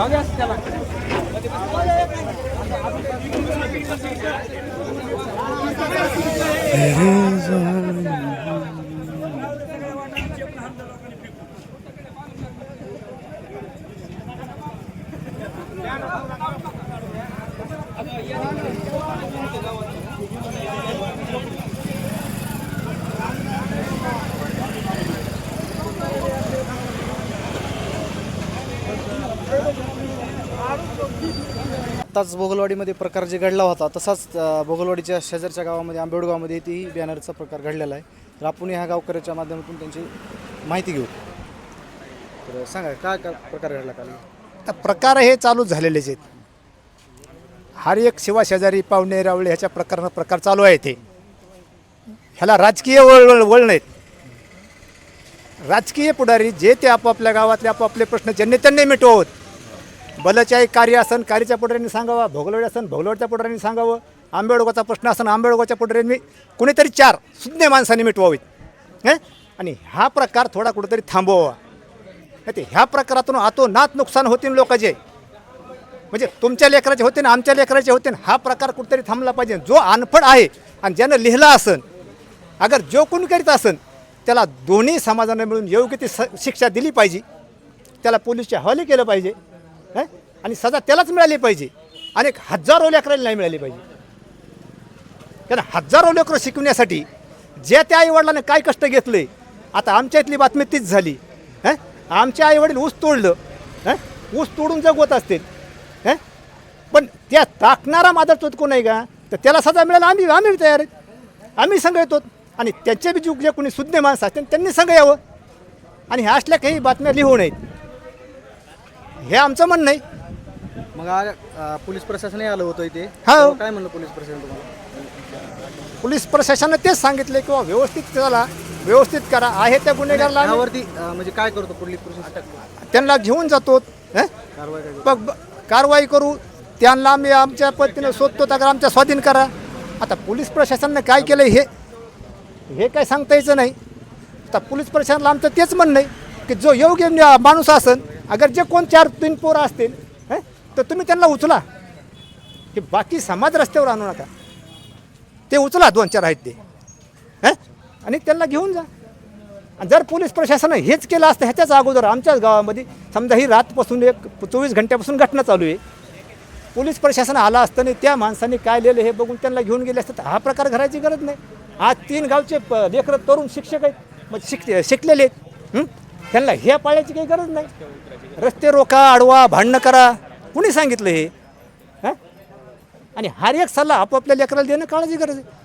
It is a Thank you. आत्ताच बोगलवाडीमध्ये प्रकार जे घडला होता तसाच भोगलवाडीच्या बोगलवाडीच्या शेजारच्या गावामध्ये आंबेडगावमध्ये ती बॅनरचा प्रकार घडलेला आहे. तर आपण ह्या गावकऱ्याच्या माध्यमातून त्यांची माहिती घेऊ. तर सांगा काय काय प्रकार घडला काल? आता प्रकार हे चालू झालेलेच आहेत. हर एक शिवा शेजारी पाहुणे रावळे ह्याच्या प्रकारनं प्रकार चालू आहे ते ह्याला राजकीय वळ वळ वळ नाहीत राजकीय पुढारी जे ते आपापल्या गावातले आपापले प्रश्न ज्यांनी त्यांनी मिटवत. बलचाई कार्य असन कार्याच्या पुढाऱ्यांनी सांगावा भोगलवडी असन भोगलवडच्या पुढाऱ्यांनी सांगावं आंबेडोगाचा प्रश्न असन आंबेडोगाच्या पुढाऱ्यांनी कुणीतरी चार सुज्ञ माणसांनी मिटवावीत. आणि हा प्रकार थोडा कुठेतरी थांबवावा. नाही ते ह्या प्रकारातून आतोनात नुकसान होतील लोकांचे म्हणजे तुमच्या लेकराचे होते ना आमच्या लेकराचे होते ना हा प्रकार कुठेतरी थांबला पाहिजे. जो अनफड आहे आणि ज्यानं लिहिला असन अगर जो कोणी करीत असन त्याला दोन्ही समाजाने मिळून योग्य ती स शिक्षा दिली पाहिजे. त्याला पोलीसच्या हवाले केलं पाहिजे. आणि सजा त्यालाच मिळाली पाहिजे. आणि एक हजारो लेकराला नाही मिळाली पाहिजे. कारण हजारो लेकरं शिकवण्यासाठी ज्या त्या आईवडिलांनी काय कष्ट घेतले आता आमच्या इथली बातमी तीच झाली. हं? आमच्या आईवडील ऊस तोडलं. ऊस तोडून जगवत असतील. पण त्या टाकणारा मादर कोण आहे का? तर त्याला सजा मिळायला आम्ही आम्ही तयार आहेत. आम्ही सांगतो येतो. आणि त्यांच्या बी जे कोणी सुज्ञ माणसं असतील त्यांनी संघ यावं. आणि ह्या असल्या काही बातम्या लिहू नयेत. हे आमचं म्हणणं आहे. मग आ- अ, पोलीस प्रशासनही आलं होतं इथे. हो. तेव्हा काय म्हणलं पोलीस प्रशासन तुम्हाला? पोलीस प्रशासनानं तेच सांगितले किंवा व्यवस्थित त्याला व्यवस्थित करा. आहे त्या गुन्हेगारला आम्ही यावरती अ, म्हणजे काय करतो पोलीस प्रशासन? त्यांना घेऊन जातो. हं? कारवाई काय बघ ब- कारवाई करू. त्यांना आम्ही आमच्या पद्धतीनं शोधतो तर आमच्या स्वाधीन करा. आता पोलीस प्रशासनानं काय केलं हे हे काय सांगता यायचं नाही. आता पोलीस प्रशासनाला आमचं तेच म्हणणं आहे की जो योग्य माणूस असन अगर जे कोण चार तीन पोरं असतील हं, तर तुम्ही त्यांना उचला. की बाकी समाज रस्त्यावर आणू नका. ते उचला दोन चार आहेत ते. हं? आणि त्यांना घेऊन जा. आणि जर पोलीस प्रशासनानं हेच केलं असतं ह्याच्याच अगोदर आमच्याच गावामध्ये समजा ही रातपासून एक चोवीस घंट्यापासून घटना चालू आहे. पोलीस प्रशासन आलं असतं आणि त्या माणसाने काय लिहिलं हे बघून त्यांना घेऊन गेले असतं तर हा प्रकार घरायची गरज नाही. आज तीन गावचे प लेकरं तरुण शिक्षक आहेत. मग शिक शिकलेले आहेत. हं? त्यांना ह्या पाळायची काही गरज नाही. रस्ते रोका अडवा भांडणं करा. कुणी सांगितलं हे? हां? आणि हर एक सल्ला आपापल्या लेकराला देणं काळाची गरज आहे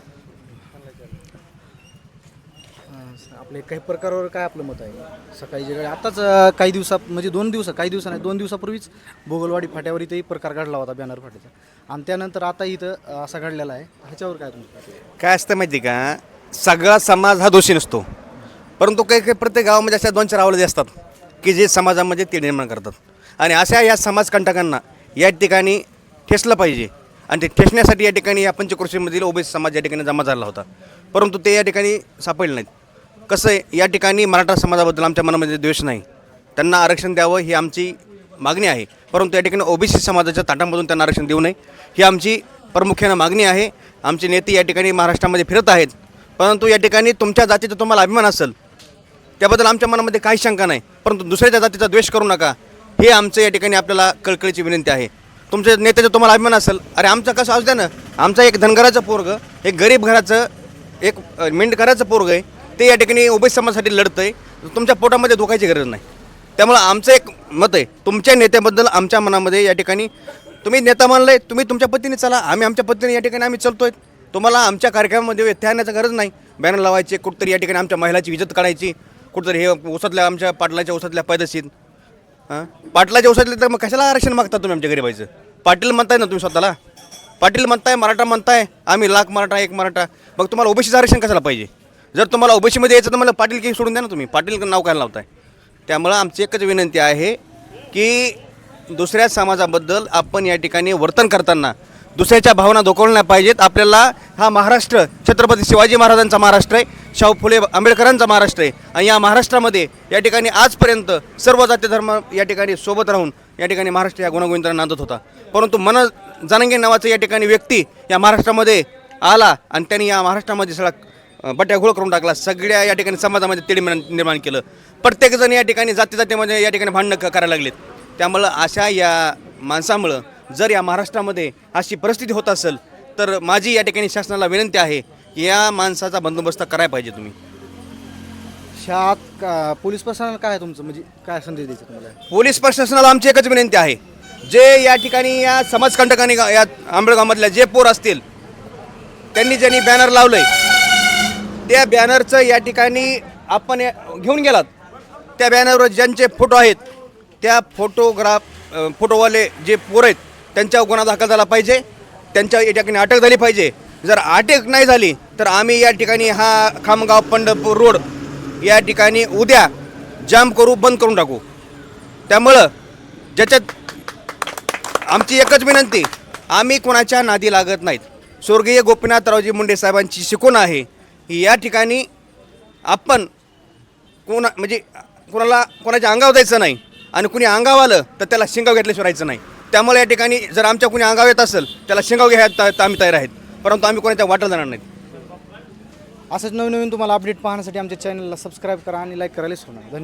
अ, आपले काही प्रकारावर काय आपलं मत आहे? सकाळी जे आताच काही दिवसा म्हणजे दोन दिवस काही दिवसा नाही दोन दिवसापूर्वीच भोगलवाडी फाट्यावर इथेही प्रकार घडला होता बॅनर फाट्याचा. आणि त्यानंतर आता इथं असा घडलेला आहे. ह्याच्यावर काय तुमचं काय असतं माहिती का? सगळा समाज हा दोषी नसतो. परंतु काही काही प्रत्येक गावामध्ये अशा दोन चार आवडते असतात की जे समाजामध्ये ते निर्माण करतात. आणि अशा या समाजकंटकांना या ठिकाणी ठेसलं पाहिजे. आणि ते ठेसण्यासाठी या ठिकाणी या पंचक्रोशीमधील ओबीसी समाज या ठिकाणी जमा झाला होता. परंतु ते या ठिकाणी सापडले नाहीत. कसं आहे या ठिकाणी मराठा समाजाबद्दल आमच्या मनामध्ये द्वेष नाही. त्यांना आरक्षण द्यावं ही आमची मागणी आहे. परंतु या ठिकाणी ओबीसी समाजाच्या ताटामधून त्यांना आरक्षण देऊ नये ही आमची प्रमुख्यानं मागणी आहे. आमचे नेते या ठिकाणी महाराष्ट्रामध्ये फिरत आहेत. परंतु या ठिकाणी तुमच्या जातीचा तुम्हाला अभिमान असेल त्याबद्दल आमच्या मनामध्ये काही शंका नाही. परंतु दुसऱ्याच्या जातीचा द्वेष करू नका. हे आमचं या ठिकाणी आपल्याला कळकळीची विनंती आहे. तुमच्या नेत्याचा तुम्हाला अभिमान असेल अरे आमचं कसं असू द्या ना आमचा एक धनगराचं पोरग एक गरीब घराचं एक अ, मेंढकराचं पोरग आहे. ते या ठिकाणी ओबीसी समाजासाठी लढतं आहे तुमच्या पोटामध्ये धोकायची गरज नाही. त्यामुळं आमचं एक मत आहे तुमच्या नेत्याबद्दल आमच्या मनामध्ये या ठिकाणी तुम्ही नेता मानलाय तुम्ही तुमच्या पद्धतीने चला आम्ही आमच्या पद्धतीने या ठिकाणी आम्ही चलतोय. तुम्हाला आमच्या कार्यक्रमामध्ये व्यत्यय आणण्याची गरज नाही. बॅनर लावायचे कुठतरी या ठिकाणी आमच्या महिलाची इज्जत काढायची कुठतरी हे ओसातल्या आमच्या पाटलाच्या ओसातल्या पैदाशीत हां? पाटलाच्या ओसातले तर मग कशाला आरक्षण मागता तुम्ही आमच्या गरीबाईचं? पाटील म्हणताय ना तुम्ही स्वतःला? पाटील म्हणताय मराठा म्हणताय आम्ही लाख मराठा एक मराठा. मग तुम्हाला ओबीसीचं आरक्षण कशाला पाहिजे? जर तुम्हाला ओबीसीमध्ये यायचं तर मला पाटील की सोडून द्या ना तुम्ही. पाटील नाव काय लावताय? त्यामुळं आमची एकच विनंती आहे की दुसऱ्या समाजाबद्दल आपण या ठिकाणी वर्तन करताना दुसऱ्याच्या भावना दुखवल्या नाही पाहिजेत. आपल्याला हा महाराष्ट्र छत्रपती शिवाजी महाराजांचा महाराष्ट्र आहे शाहू फुले आंबेडकरांचा महाराष्ट्र आहे. आणि या महाराष्ट्रामध्ये या ठिकाणी आजपर्यंत सर्व जाती धर्म या ठिकाणी सोबत राहून या ठिकाणी महाराष्ट्र या गुणागोविंदाला नांदत होता. परंतु मन जनांगे नावाचा या ठिकाणी व्यक्ती या महाराष्ट्रामध्ये आला आणि त्यांनी या महाराष्ट्रामध्ये सगळा अं, बट्या घोळ करून टाकला. सगळ्या या ठिकाणी समाजामध्ये तेढ निर्माण केलं. प्रत्येकजण या ठिकाणी जाती जातीमध्ये या ठिकाणी भांडणं करायला लागलेत. त्यामुळं अशा या माणसामुळं जर या महाराष्ट्रामध्ये अशी परिस्थिती होत असेल तर माझी या ठिकाणी शासनाला विनंती आहे की या माणसाचा बंदोबस्त करायला पाहिजे तुम्ही. ह्यात का- पोलीस प्रशासनाला काय आहे तुमचं? म्हणजे काय संदेश द्यायचा तुम्हाला? पोलीस प्रशासनाला आमची एकच विनंती आहे. जे या ठिकाणी या समाजकंटकांनी या आंबेडगावमधल्या जे पोर असतील त्यांनी ज्यांनी बॅनर लावलंय त्या बॅनरचं या ठिकाणी आपण घेऊन गेलात. त्या बॅनरवर ज्यांचे फोटो आहेत त्या फोटोग्राफ फोटोवाले जे पोर आहेत त्यांच्यावर गुन्हा दाखल झाला पाहिजे. त्यांच्या या ठिकाणी अटक झाली पाहिजे. जर अटक नाही झाली तर आम्ही या ठिकाणी हा खामगाव पंढरपूर रोड या ठिकाणी उद्या जाम करू बंद करून टाकू. त्यामुळं ज्याच्यात आमची एकच विनंती आम्ही कोणाच्या नादी लागत नाहीत. स्वर्गीय गोपीनाथरावजी मुंडे साहेबांची शिकवण आहे. या ठिकाणी आपण कोणा म्हणजे कोणाला कोणाच्या अंगावर जायचं नाही आणि कुणी अंगावर आलं तर त्याला शिंगाव घेतल्याशिवाय राहायचं नाही. त्यामुळे या ठिकाणी जर आमच्या कुणी अंगावर येत असेल त्याला शिंगाव घ्यायला तर आम्ही तयार आहेत. परंतु आम्ही कोणाच्या वाटलं जाणार नाहीत. असंच नवीन नवीन तुम्हाला अपडेट पाहण्यासाठी आमच्या चॅनलला सबस्क्राईब करा आणि लाईक करायला विसरू धन्यवाद.